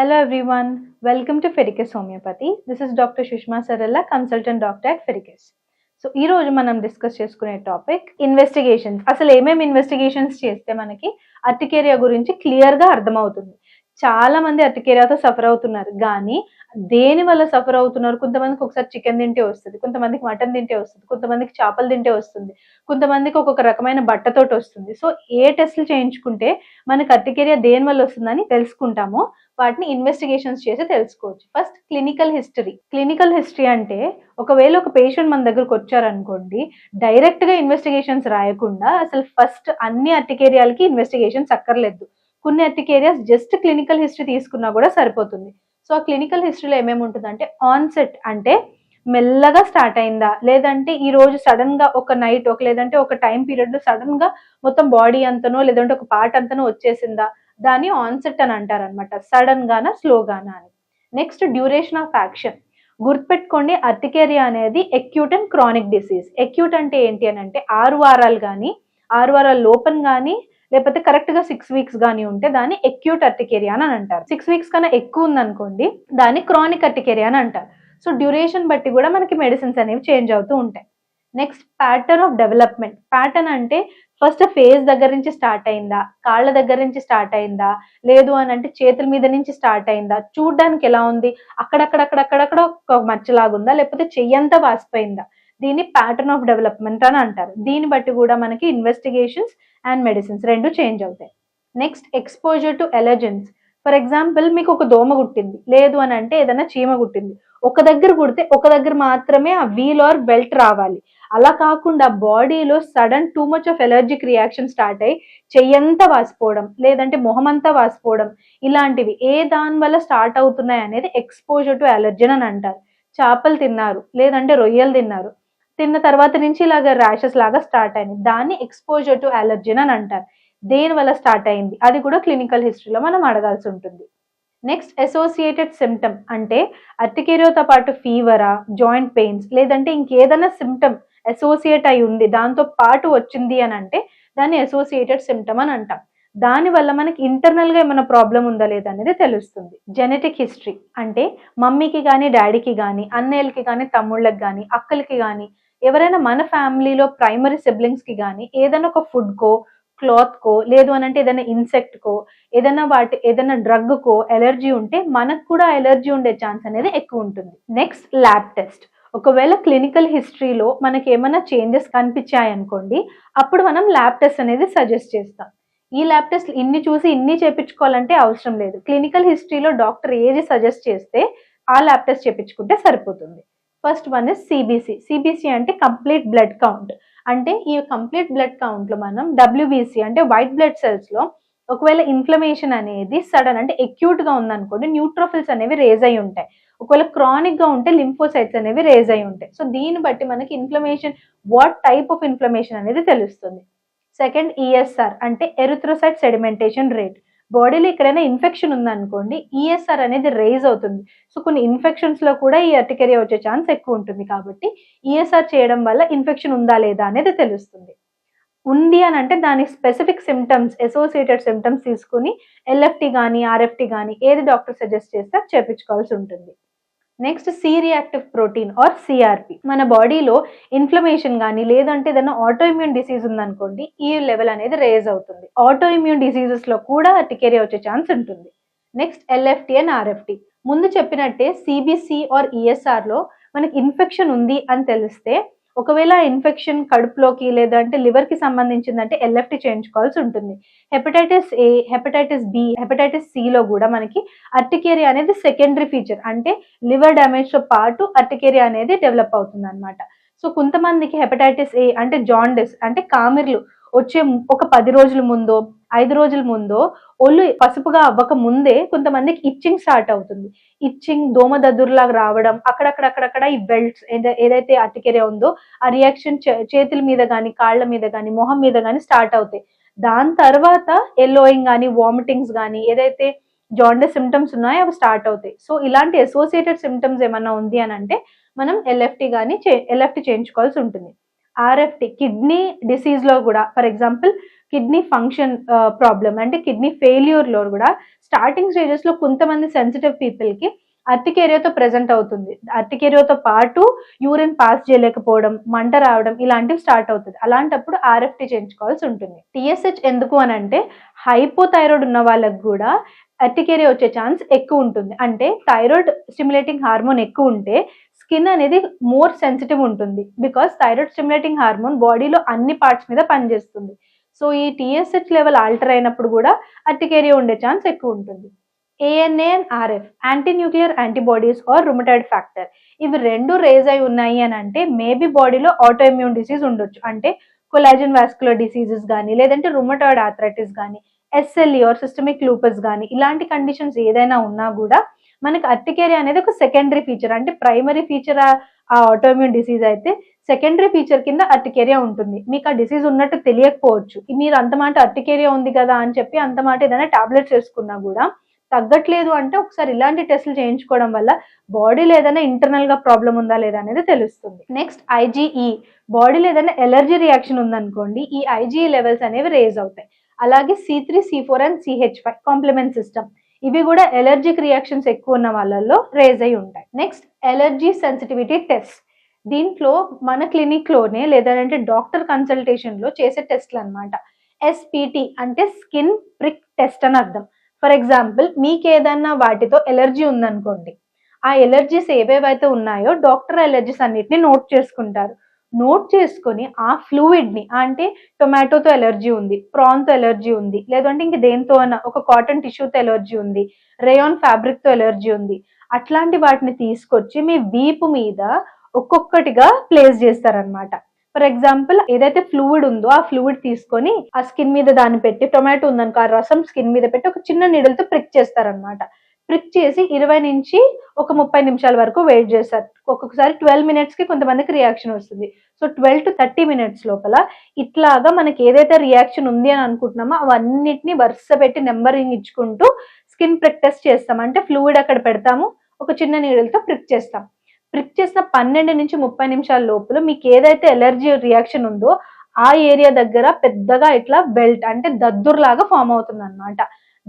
Hello everyone, welcome to Fericus Homeopathy. This is Dr. Sushma Sarella, consultant doctor at Fericus. So ఈ రోజు మనం discuss చేసుకునే topic investigations అసలు ఏమేమి investigations చేస్తే మనకి అర్టికేరియా గురించి క్లియర్గా అర్థమవుతుంది చాలా మంది అర్టికేరియాతో సఫర్ అవుతున్నారు. కానీ దేని వల్ల సఫర్ అవుతున్నారు? కొంతమందికి ఒకసారి చికెన్ తింటే వస్తుంది కొంతమందికి మటన్ తింటే వస్తుంది కొంతమందికి చేపలు తింటే వస్తుంది కొంతమందికి ఒక్కొక్క రకమైన బట్టతోటి వస్తుంది. సో ఏ టెస్ట్లు చేయించుకుంటే మనకి అర్టికేరియా దేని వల్ల వస్తుందని తెలుసుకుంటామో వాటిని ఇన్వెస్టిగేషన్స్ చేసి తెలుసుకోవచ్చు. First clinical history. Clinical history అంటే ఒకవేళ ఒక పేషెంట్ మన దగ్గరకు వచ్చారనుకోండి డైరెక్ట్గా ఇన్వెస్టిగేషన్స్ రాయకుండా అసలు ఫస్ట్ అన్ని అర్టికేరియాలకి ఇన్వెస్టిగేషన్స్ అక్కర్లేదు. కొన్ని అర్టికేరియాస్ జస్ట్ క్లినికల్ హిస్టరీ తీసుకున్నా కూడా సరిపోతుంది. సో ఆ క్లినికల్ హిస్టరీలో ఏమేమి ఉంటుందంటే ఆన్సెట్ అంటే మెల్లగా స్టార్ట్ అయిందా? లేదంటే ఈ రోజు సడన్గా ఒక నైట్ ఒక లేదంటే ఒక టైం పీరియడ్లో సడన్గా మొత్తం బాడీ అంతనో లేదంటే ఒక పార్ట్ అంతనో వచ్చేసిందా? దాన్ని ఆన్సెట్ అని అంటారనమాట సడన్ గానా స్లోగానా అని. నెక్స్ట్ డ్యూరేషన్ ఆఫ్ యాక్షన్ గుర్తుపెట్టుకోండి అర్తికేరియా అనేది acute and chronic disease acute అంటే ఏంటి అని అంటే ఆరు వారాలు కానీ ఆరు వారాల లోపల కానీ లేకపోతే కరెక్ట్గా సిక్స్ వీక్స్ కానీ ఉంటే దాన్ని ఎక్యూట్ అర్టికేరియా అని అంటారు. సిక్స్ వీక్స్ కన్నా ఎక్కువ ఉందనుకోండి దాన్ని క్రానిక్ అర్టికేరియా అని అంటారు. సో డ్యూరేషన్ బట్టి కూడా మనకి మెడిసిన్స్ అనేవి చేంజ్ అవుతూ ఉంటాయి. Next pattern of development pattern అంటే ఫస్ట్ ఫేస్ దగ్గర నుంచి స్టార్ట్ అయిందా కాళ్ళ దగ్గర నుంచి స్టార్ట్ అయిందా లేదు అని అంటే చేతుల మీద నుంచి స్టార్ట్ అయిందా చూడడానికి ఎలా ఉంది అక్కడక్కడక్కడక్కడక్కడ ఒక మచ్చలాగుందా లేకపోతే చెయ్యంతా వాసిపోయిందా దీన్ని ప్యాటర్న్ ఆఫ్ డెవలప్మెంట్ అని అంటారు. దీన్ని బట్టి కూడా మనకి ఇన్వెస్టిగేషన్స్ అండ్ మెడిసిన్స్ రెండు చేంజ్ అవుతాయి. Next exposure to allergens for example మీకు ఒక దోమ కుట్టింది. లేదు అని అంటే ఏదైనా చీమ కుట్టింది. ఒక దగ్గర కుడితే ఒక దగ్గర మాత్రమే ఆ వీల్ ఆర్ బెల్ట్ రావాలి. అలా కాకుండా బాడీలో sudden too much of allergic reaction start అయ్యి చెయ్యంతా వాసిపోవడం లేదంటే మొహమంతా వాసిపోవడం ఇలాంటివి ఏ దాని వల్ల స్టార్ట్ అవుతున్నాయి అనేది ఎక్స్పోజర్ టు అలర్జన్ అని అంటారు. చేపలు తిన్నారు లేదంటే రొయ్యలు తిన్నారు. తిన్న తర్వాత నుంచి ఇలాగ ర్యాషెస్ లాగా స్టార్ట్ అయింది దాన్ని ఎక్స్పోజర్ టు అలర్జీన్ అని అంటారు. దేని వల్ల స్టార్ట్ అయింది? అది కూడా క్లినికల్ హిస్టరీలో మనం అడగాల్సి ఉంటుంది. నెక్స్ట్ అసోసియేటెడ్ సిమ్టమ్ అంటే అర్టికేరియోతో పాటు ఫీవరా జాయింట్ పెయిన్స్ లేదంటే ఇంకేదైనా సిమ్టమ్ అసోసియేట్ అయి ఉంది దాంతో పాటు వచ్చింది అని అంటే దాన్ని అసోసియేటెడ్ సిమ్టమ్ అని అంటాం. దాని వల్ల మనకి ఇంటర్నల్గా ఏమైనా ప్రాబ్లం ఉందా లేదా అనేది తెలుస్తుంది. జెనెటిక్ హిస్టరీ అంటే మమ్మీకి కానీ డాడీకి కానీ అన్నయ్యలకి కానీ తమ్ముళ్ళకి కానీ అక్కలకి కానీ ఎవరైనా మన ఫ్యామిలీలో ప్రైమరీ సిబ్లింగ్స్కి కానీ ఏదైనా ఒక ఫుడ్ కో క్లాత్ కో లేదు అని అంటే ఏదైనా ఇన్సెక్ట్ కో ఏదైనా వాటి ఏదైనా డ్రగ్ కో ఎలర్జీ ఉంటే మనకు కూడా ఎలర్జీ ఉండే ఛాన్స్ అనేది ఎక్కువ ఉంటుంది. నెక్స్ట్ ల్యాబ్ టెస్ట్ ఒకవేళ క్లినికల్ హిస్టరీలో మనకి ఏమైనా చేంజెస్ కనిపించాయనుకోండి అప్పుడు మనం ల్యాబ్ టెస్ట్ అనేది సజెస్ట్ చేస్తాం. ఈ ల్యాబ్ టెస్ట్ ఇన్ని చూసి ఇన్ని చేపించుకోవాలంటే అవసరం లేదు. క్లినికల్ హిస్టరీలో డాక్టర్ ఏది సజెస్ట్ చేస్తే ఆ ల్యాబ్ టెస్ట్ చేపించుకుంటే సరిపోతుంది. First one is CBC CBC అంటే కంప్లీట్ బ్లడ్ కౌంట్ అంటే ఈ కంప్లీట్ బ్లడ్ కౌంట్లో మనం డబ్ల్యూబీసీ అంటే వైట్ బ్లడ్ సెల్స్లో ఒకవేళ ఇన్ఫ్లమేషన్ అనేది సడన్ అంటే ఎక్యూట్గా ఉందనుకోండి న్యూట్రోఫిల్స్ అనేవి రేజ్ అయి ఉంటాయి. ఒకవేళ క్రానిక్గా ఉంటే లింఫోసైట్స్ అనేవి రేజ్ అయి ఉంటాయి. సో దీన్ని బట్టి మనకి inflammation what type of inflammation అనేది తెలుస్తుంది. సెకండ్ ఈఎస్ఆర్ అంటే ఎరిథ్రోసైట్ సెడిమెంటేషన్ రేట్ బాడీలో ఎక్కడైనా ఇన్ఫెక్షన్ ఉందనుకోండి ఈఎస్ఆర్ అనేది రేజ్ అవుతుంది. సో కొన్ని ఇన్ఫెక్షన్స్లో కూడా ఈ అర్టికెరియా వచ్చే ఛాన్స్ ఎక్కువ ఉంటుంది కాబట్టి ఈఎస్ఆర్ చేయడం వల్ల ఇన్ఫెక్షన్ ఉందా లేదా అనేది తెలుస్తుంది. ఉంది అని అంటే దాని స్పెసిఫిక్ సిమ్టమ్స్ అసోసియేటెడ్ సిమ్టమ్స్ తీసుకుని ఎల్ఎఫ్టి కానీ ఆర్ఎఫ్టి కానీ ఏది డాక్టర్ సజెస్ట్ చేస్తే చేపించుకోవాల్సి ఉంటుంది. Next C reactive protein or CRP మన బాడీలో ఇన్ఫ్లమేషన్ కానీ లేదంటే ఏదైనా ఆటోఇమ్యూన్ డిసీజ్ ఉందనుకోండి ఈ లెవెల్ అనేది రేజ్ అవుతుంది. ఆటో ఇమ్యూన్ డిసీజెస్లో కూడా టికేరియా వచ్చే ఛాన్స్ ఉంటుంది. నెక్స్ట్ ఎల్ఎఫ్టి అండ్ ఆర్ఎఫ్టి ముందు చెప్పినట్టే సిబిసి ఆర్ ఈఎస్ఆర్లో మనకి ఇన్ఫెక్షన్ ఉంది అని తెలిస్తే ఒకవేళ ఇన్ఫెక్షన్ కడుపులోకి లేదంటే లివర్కి సంబంధించిందంటే ఎల్ఎఫ్టి చేయించుకోవాల్సి ఉంటుంది. Hepatitis A hepatitis B hepatitis C లో కూడా మనకి అర్టికేరియా అనేది సెకండరీ ఫీచర్ అంటే లివర్ డ్యామేజ్తో పాటు అర్టికేరియా అనేది డెవలప్ అవుతుంది అనమాట సో కొంతమందికి హెపటైటిస్ ఏ అంటే జాండెస్ అంటే కామెర్లు వచ్చే ఒక పది రోజుల ముందో ఐదు రోజుల ముందో ఒళ్ళు పసుపుగా అవ్వక ముందే కొంతమందికి ఇచ్చింగ్ స్టార్ట్ అవుతుంది. ఇచ్చింగ్ దోమ దద్దుర్లాగా రావడం అక్కడక్కడక్కడక్కడ ఈ బెల్ట్స్ ఏదైతే అతికెరే ఉందో ఆ రియాక్షన్ చేతుల మీద కానీ కాళ్ళ మీద కానీ మొహం మీద కానీ స్టార్ట్ అవుతాయి. దాని తర్వాత ఎల్లోయింగ్ కానీ వామిటింగ్స్ కానీ ఏదైతే జాండస్ సిమ్టమ్స్ ఉన్నాయో అవి స్టార్ట్ అవుతాయి. సో ఇలాంటి అసోసియేటెడ్ సిమ్టమ్స్ ఏమన్నా ఉంది అని అంటే మనం ఎల్ఎఫ్టి కానీ ఎల్ఎఫ్టి చేయించుకోవాల్సి ఉంటుంది. ఆర్ఎఫ్టి కిడ్నీ డిసీజ్లో కూడా for example kidney function problem అంటే కిడ్నీ ఫెయిల్యూర్లో కూడా స్టార్టింగ్ స్టేజెస్లో కొంతమంది సెన్సిటివ్ పీపుల్కి ప్రజెంట్ ప్రెజెంట్ అవుతుంది. అర్టికేరియాతో పాటు యూరిన్ పాస్ చేయలేకపోవడం మంట రావడం ఇలాంటివి స్టార్ట్ అవుతుంది. అలాంటప్పుడు ఆర్ఎఫ్టి చేయించుకోవాల్సి ఉంటుంది. టిఎస్హెచ్ ఎందుకు అని అంటే హైపోథైరాయిడ్ ఉన్న వాళ్ళకు కూడా అర్టికేరియా వచ్చే ఛాన్స్ ఎక్కువ ఉంటుంది. అంటే థైరాయిడ్ స్టిమ్యులేటింగ్ హార్మోన్ ఎక్కువ ఉంటే స్కిన్ అనేది మోర్ సెన్సిటివ్ ఉంటుంది బికాస్ థైరాయిడ్ స్టిమ్యులేటింగ్ హార్మోన్ బాడీలో అన్ని పార్ట్స్ మీద పనిచేస్తుంది. సో ఈ టీఎస్హెచ్ లెవెల్ ఆల్టర్ అయినప్పుడు కూడా అర్టికేరియా ఉండే ఛాన్స్ ఎక్కువ ఉంటుంది. ANA and RF anti nuclear antibodies or rheumatoid factor ఇవి రెండు రేజ్ అయి ఉన్నాయి అని అంటే మేబీ బాడీలో ఆటోఇమ్యూన్ డిసీజ్ ఉండొచ్చు. అంటే కొలాజిన్ వాస్కులర్ డిసీజెస్ కానీ లేదంటే రుమటాయిడ్ ఆథరైటిస్ కానీ ఎస్ఎల్ఈ ఆర్ సిస్టమిక్ లూపస్ కానీ ఇలాంటి కండిషన్స్ ఏదైనా ఉన్నా కూడా మనకి అర్టికేరియా అనేది ఒక సెకండరీ ఫీచర్ అంటే ప్రైమరీ ఫీచర్ ఆ ఆటోమ్యూన్ డిసీజ్ అయితే సెకండరీ ఫీచర్ కింద అర్టికేరియా ఉంటుంది. మీకు ఆ డిసీజ్ ఉన్నట్టు తెలియకపోవచ్చు. మీరు అంత మాట అర్టికేరియా ఉంది కదా అని చెప్పి అంత మాట ఏదైనా టాబ్లెట్స్ వేసుకున్నా కూడా తగ్గట్లేదు అంటే ఒకసారి ఇలాంటి టెస్టులు చేయించుకోవడం వల్ల బాడీలో ఏదైనా ఇంటర్నల్గా ప్రాబ్లం ఉందా లేదా అనేది తెలుస్తుంది. నెక్స్ట్ ఐజీఈ బాడీలో ఏదైనా ఎలర్జీ రియాక్షన్ ఉందనుకోండి ఈ ఐజీఈ లెవెల్స్ అనేవి రేజ్ అవుతాయి. అలాగే C three C four and CH five complement system ఇవి కూడా ఎలర్జిక్ రియాక్షన్స్ ఎక్కువ ఉన్న వాళ్ళల్లో రేజ్ అయి ఉంటాయి. నెక్స్ట్ ఎలర్జీ సెన్సిటివిటీ టెస్ట్ దీంట్లో మన క్లినిక్లోనే లేదంటే డాక్టర్ కన్సల్టేషన్లో చేసే టెస్ట్లు అనమాట ఎస్పిటి అంటే స్కిన్ ప్రిక్ టెస్ట్ అని అర్థం. ఫర్ ఎగ్జాంపుల్ మీకు ఏదన్నా వాటితో ఎలర్జీ ఉందనుకోండి ఆ ఎలర్జీస్ ఏవేవైతే ఉన్నాయో డాక్టర్ ఎలర్జీస్ అన్నిటిని నోట్ చేసుకుంటారు. నోట్ చేసుకొని ఆ ఫ్లూయిడ్ని అంటే టొమాటోతో ఎలర్జీ ఉంది ప్రాన్తో ఎలర్జీ ఉంది లేదంటే ఇంక దేంతో అన్న ఒక కాటన్ టిష్యూతో ఎలర్జీ ఉంది రేయాన్ ఫ్యాబ్రిక్తో ఎలర్జీ ఉంది అట్లాంటి వాటిని తీసుకొచ్చి మీ వీపు మీద ఒక్కొక్కటిగా ప్లేస్ చేస్తారనమాట ఫర్ ఎగ్జాంపుల్ ఏదైతే ఫ్లూయిడ్ ఉందో ఆ ఫ్లూయిడ్ తీసుకొని ఆ స్కిన్ మీద దాన్ని పెట్టి టొమాటో ఉందనుకో ఆ రసం స్కిన్ మీద పెట్టి ఒక చిన్న నీడలతో ప్రిక్ చేస్తారనమాట ప్రిక్ చేసి ఇరవై నుంచి ఒక ముప్పై నిమిషాల వరకు వెయిట్ చేస్తారు. ఒక్కొక్కసారి ట్వెల్వ్ మినిట్స్కి కొంతమందికి రియాక్షన్ వస్తుంది. So twelve to thirty minutes లోపల ఇట్లాగా మనకి ఏదైతే రియాక్షన్ ఉంది అని అనుకుంటున్నామో అవన్నిటిని వరుస పెట్టి నెంబరింగ్ ఇచ్చుకుంటూ స్కిన్ ప్రిక్ టెస్ట్ చేస్తాం. అంటే ఫ్లూయిడ్ అక్కడ పెడతాము ఒక చిన్న నీడలతో ప్రిక్ చేస్తాం. ప్రిక్ చేసిన పన్నెండు నుంచి ముప్పై నిమిషాల లోపల మీకు ఏదైతే ఎలర్జీ రియాక్షన్ ఉందో ఆ ఏరియా దగ్గర పెద్దగా ఇట్లా బెల్ట్ అంటే దద్దుర్లాగా ఫామ్ అవుతుంది అనమాట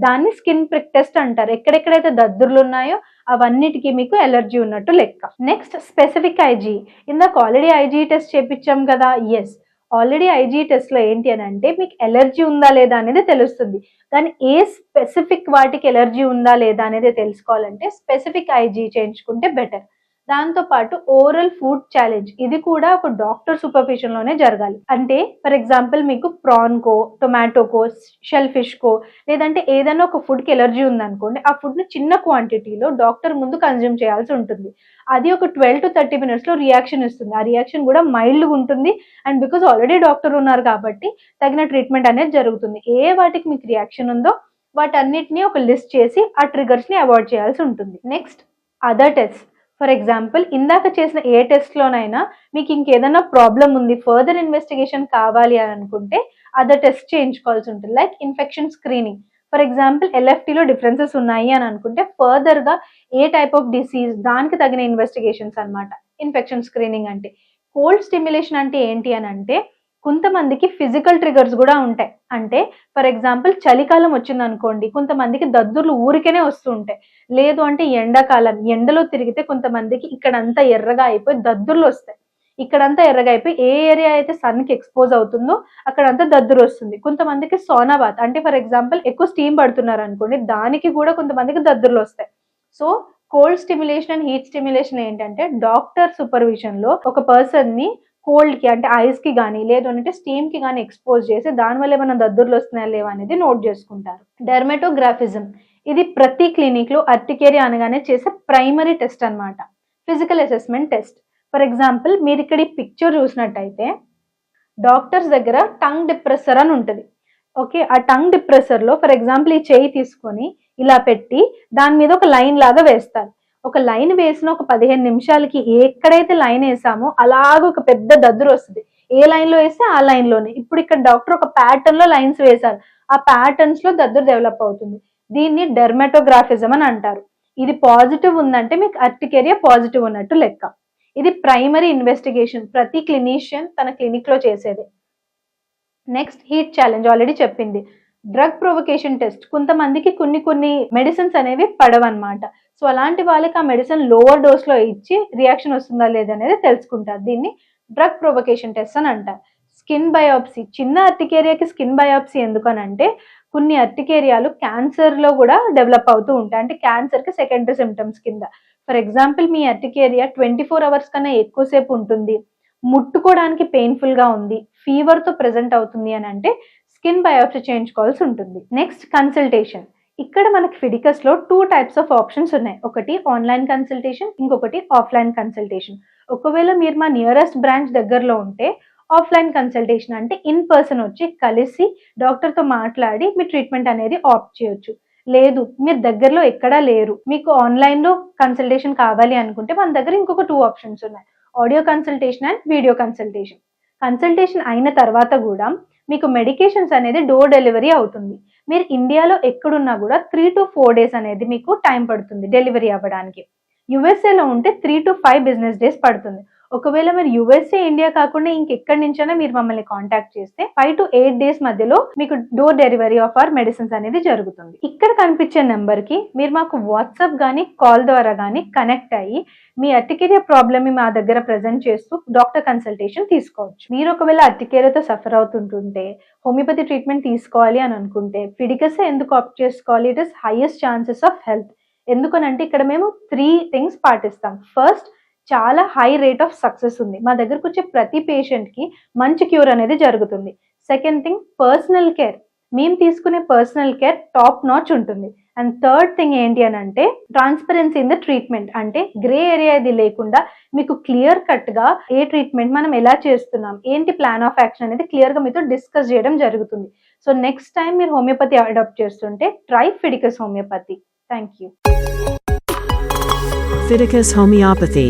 దాన్ని స్కిన్ ప్రిక్ టెస్ట్ అంటారు. ఎక్కడెక్కడైతే దద్దుర్లు ఉన్నాయో అవన్నిటికీ మీకు ఎలర్జీ ఉన్నట్టు లెక్క. నెక్స్ట్ స్పెసిఫిక్ ఐజీ ఇందాక ఆల్రెడీ ఐజీ టెస్ట్ చేపించాం కదా? ఎస్ ఆల్రెడీ ఐజీ టెస్ట్లో ఏంటి అని అంటే మీకు ఎలర్జీ ఉందా లేదా అనేది తెలుస్తుంది. కానీ ఏ స్పెసిఫిక్ వాటికి ఎలర్జీ ఉందా లేదా అనేది తెలుసుకోవాలంటే స్పెసిఫిక్ ఐజీ చేయించుకుంటే బెటర్ దాంతో పాటు ఓరల్ ఫుడ్ ఛాలెంజ్ ఇది కూడా ఒక డాక్టర్ సూపర్విజన్లోనే జరగాలి. అంటే ఫర్ ఎగ్జాంపుల్ మీకు ప్రాన్ కో టొమాటోకో షెల్ ఫిష్ కో లేదంటే ఏదైనా ఒక ఫుడ్కి ఎలర్జీ ఉందనుకోండి ఆ ఫుడ్ని చిన్న క్వాంటిటీలో డాక్టర్ ముందు కన్జ్యూమ్ చేయాల్సి ఉంటుంది. అది ఒక ట్వెల్వ్ టు థర్టీ మినిట్స్లో రియాక్షన్ ఇస్తుంది. ఆ రియాక్షన్ కూడా మైల్డ్ ఉంటుంది అండ్ బికాస్ ఆల్రెడీ డాక్టర్ ఉన్నారు కాబట్టి తగిన ట్రీట్మెంట్ అనేది జరుగుతుంది. ఏ వాటికి మీకు రియాక్షన్ ఉందో వాటన్నిటిని ఒక లిస్ట్ చేసి ఆ ట్రిగర్స్ని అవాయిడ్ చేయాల్సి ఉంటుంది. Next other test for example ఇందాక చేసిన ఏ టెస్ట్లోనైనా మీకు ఇంకేదైనా ప్రాబ్లం ఉంది ఫర్దర్ ఇన్వెస్టిగేషన్ కావాలి అని అనుకుంటే అదర్ టెస్ట్ చేయించుకోవాల్సి ఉంటుంది. Like infection screening for example ఎల్ఎఫ్టీలో differences ఉన్నాయి అని అనుకుంటే ఫర్దర్గా ఏ టైప్ ఆఫ్ డిసీజ్ దానికి తగిన ఇన్వెస్టిగేషన్స్ అనమాట ఇన్ఫెక్షన్ స్క్రీనింగ్ అంటే. కోల్డ్ స్టిమ్యులేషన్ అంటే ఏంటి అని అంటే కొంతమందికి ఫిజికల్ ట్రిగర్స్ కూడా ఉంటాయి. అంటే ఫర్ ఎగ్జాంపుల్ చలికాలం వచ్చింది అనుకోండి కొంతమందికి దద్దుర్లు ఊరికేనే వస్తూ ఉంటాయి. లేదు అంటే ఎండాకాలం ఎండలో తిరిగితే కొంతమందికి ఇక్కడంతా ఎర్రగా అయిపోయి దద్దుర్లు వస్తాయి. ఇక్కడంతా ఎర్రగా అయిపోయి ఏ ఏరియా అయితే సన్కి ఎక్స్పోజ్ అవుతుందో అక్కడంతా దద్దురు వస్తుంది. కొంతమందికి సోనాబాత్ అంటే ఫర్ ఎగ్జాంపుల్ ఎక్కువ స్టీమ్ పడుతున్నారు అనుకోండి దానికి కూడా కొంతమందికి దద్దుర్లు వస్తాయి. So cold stimulation and heat stimulation ఏంటంటే డాక్టర్ సూపర్విజన్లో ఒక పర్సన్ని కోల్డ్కి అంటే ఐస్కి కానీ లేదు అంటే స్టీమ్కి కానీ ఎక్స్పోజ్ చేసి దానివల్ల ఏమైనా దద్దుర్లు వస్తున్నాయా లేవా అనేది నోట్ చేసుకుంటారు. డెర్మెటోగ్రాఫిజం ఇది ప్రతి క్లినిక్లో అర్టికేరియా అనగానే చేసే ప్రైమరీ టెస్ట్ అన్నమాట. Physical assessment test. For example మీరు ఇక్కడ ఈ పిక్చర్ చూసినట్టయితే డాక్టర్స్ దగ్గర టంగ్ డిప్రెసర్ అని ఉంటుంది. ఓకే ఆ టంగ్ డిప్రెసర్లో ఫర్ ఎగ్జాంపుల్ ఈ చేయి తీసుకొని ఇలా పెట్టి దాని మీద ఒక లైన్ లాగా వేస్తారు. ఒక లైన్ వేసిన ఒక పదిహేను నిమిషాలకి ఎక్కడైతే లైన్ వేసామో అలాగ ఒక పెద్ద దద్దురు వస్తుంది. ఏ లైన్లో వేస్తే ఆ లైన్లోనే ఇప్పుడు ఇక్కడ డాక్టర్ ఒక ప్యాటర్న్లో లైన్స్ వేశారు. ఆ ప్యాటర్న్స్లో దద్దురు డెవలప్ అవుతుంది. దీన్ని డెర్మటోగ్రాఫిజం అని అంటారు. ఇది పాజిటివ్ ఉందంటే మీకు అర్టికేరియా పాజిటివ్ ఉన్నట్టు లెక్క. ఇది ప్రైమరీ ఇన్వెస్టిగేషన్. ప్రతి క్లినీషియన్ తన క్లినిక్లో చేసేది. నెక్స్ట్ హీట్ ఛాలెంజ్ ఆల్రెడీ చెప్పింది. Drug provocation test. కొంతమందికి కొన్ని కొన్ని మెడిసిన్స్ అనేవి పడవన్నమాట. సో అలాంటి వాళ్ళకి ఆ మెడిసిన్ లోవర్ డోస్లో ఇచ్చి రియాక్షన్ వస్తుందా లేదా అనేది తెలుసుకుంటారు. దీన్ని డ్రగ్ ప్రొవకేషన్ టెస్ట్ అని అంటారు. స్కిన్ బయాప్సీ చిన్న అర్టికేరియాకి స్కిన్ బయాప్సీ ఎందుకనంటే కొన్ని అర్టికేరియాలు క్యాన్సర్లో కూడా డెవలప్ అవుతూ ఉంటాయి. అంటే క్యాన్సర్కి సెకండరీ సిమ్టమ్స్ కింద. ఫర్ ఎగ్జాంపుల్ మీ అర్టికేరియా ట్వంటీ ఫోర్ అవర్స్ కన్నా ఎక్కువసేపు ఉంటుంది. ముట్టుకోవడానికి పెయిన్ఫుల్గా ఉంది. ఫీవర్తో ప్రజెంట్ అవుతుంది అని అంటే స్కిన్ బయాప్సీ చేయించుకోవాల్సి ఉంటుంది. నెక్స్ట్ కన్సల్టేషన్ ఇక్కడ మనకి ఫిడికస్లో టూ టైప్స్ ఆఫ్ ఆప్షన్స్ ఉన్నాయి. ఒకటి ఆన్లైన్ కన్సల్టేషన్ ఇంకొకటి ఆఫ్లైన్ కన్సల్టేషన్ ఒకవేళ మీరు మా నియరెస్ట్ బ్రాంచ్ దగ్గరలో ఉంటే ఆఫ్లైన్ కన్సల్టేషన్ అంటే ఇన్ పర్సన్ వచ్చి కలిసి డాక్టర్తో మాట్లాడి మీ ట్రీట్మెంట్ అనేది ఆప్ట్ చేయొచ్చు. లేదు మీరు దగ్గరలో ఎక్కడా లేరు. మీకు ఆన్లైన్లో కన్సల్టేషన్ కావాలి అనుకుంటే మన దగ్గర ఇంకొక టూ ఆప్షన్స్ ఉన్నాయి. Audio consultation and video consultation consultation అయిన తర్వాత కూడా మీకు మెడికేషన్స్ అనేది డోర్ డెలివరీ అవుతుంది. మీరు ఇండియాలో ఎక్కడున్నా కూడా త్రీ టు ఫోర్ డేస్ అనేది మీకు టైం పడుతుంది డెలివరీ అవ్వడానికి. యుఎస్ఏలో ఉంటే three to five business days పడుతుంది. ఒకవేళ మీరు యుఎస్ఏ ఇండియా కాకుండా ఇంకెక్కడి నుంచైనా మీరు మమ్మల్ని కాంటాక్ట్ చేస్తే ఫైవ్ టు ఎయిట్ డేస్ మధ్యలో మీకు door delivery of our medicines అనేది జరుగుతుంది. ఇక్కడ కనిపించే నెంబర్కి మీరు మాకు వాట్సాప్ గానీ కాల్ ద్వారా గానీ కనెక్ట్ అయ్యి మీ అర్టికేరియా ప్రాబ్లమ్ మా దగ్గర ప్రజెంట్ చేస్తూ డాక్టర్ కన్సల్టేషన్ తీసుకోవచ్చు. మీరు ఒకవేళ అర్టికేరియాతో సఫర్ అవుతుంటుంటే హోమియోపతి ట్రీట్మెంట్ తీసుకోవాలి అని అనుకుంటే ఫిడికసే ఎందుకు ఆప్ట్ చేసుకోవాలి? It is highest chances of health ఎందుకనంటే ఇక్కడ మేము త్రీ థింగ్స్ పాటిస్తాం. ఫస్ట్ చాలా హై రేట్ ఆఫ్ సక్సెస్ ఉంది. మా దగ్గరకు వచ్చే ప్రతి పేషెంట్కి మంచి క్యూర్ అనేది జరుగుతుంది. సెకండ్ థింగ్ పర్సనల్ కేర్ మేము తీసుకునే పర్సనల్ కేర్ టాప్ నాచ్ ఉంటుంది. అండ్ థర్డ్ థింగ్ ఏంటి అని అంటే ట్రాన్స్పరెన్సీ ఇన్ ద ట్రీట్మెంట్ అంటే గ్రే ఏరియా ఇది లేకుండా మీకు క్లియర్ కట్గా ఏ ట్రీట్మెంట్ మనం ఎలా చేస్తున్నాం ఏంటి ప్లాన్ ఆఫ్ యాక్షన్ అనేది క్లియర్గా మీతో డిస్కస్ చేయడం జరుగుతుంది. సో నెక్స్ట్ టైం మీరు హోమియోపతి అడాప్ట్ చేస్తుంటే try Fiticus homeopathy thank you Fiticus Homeopathy.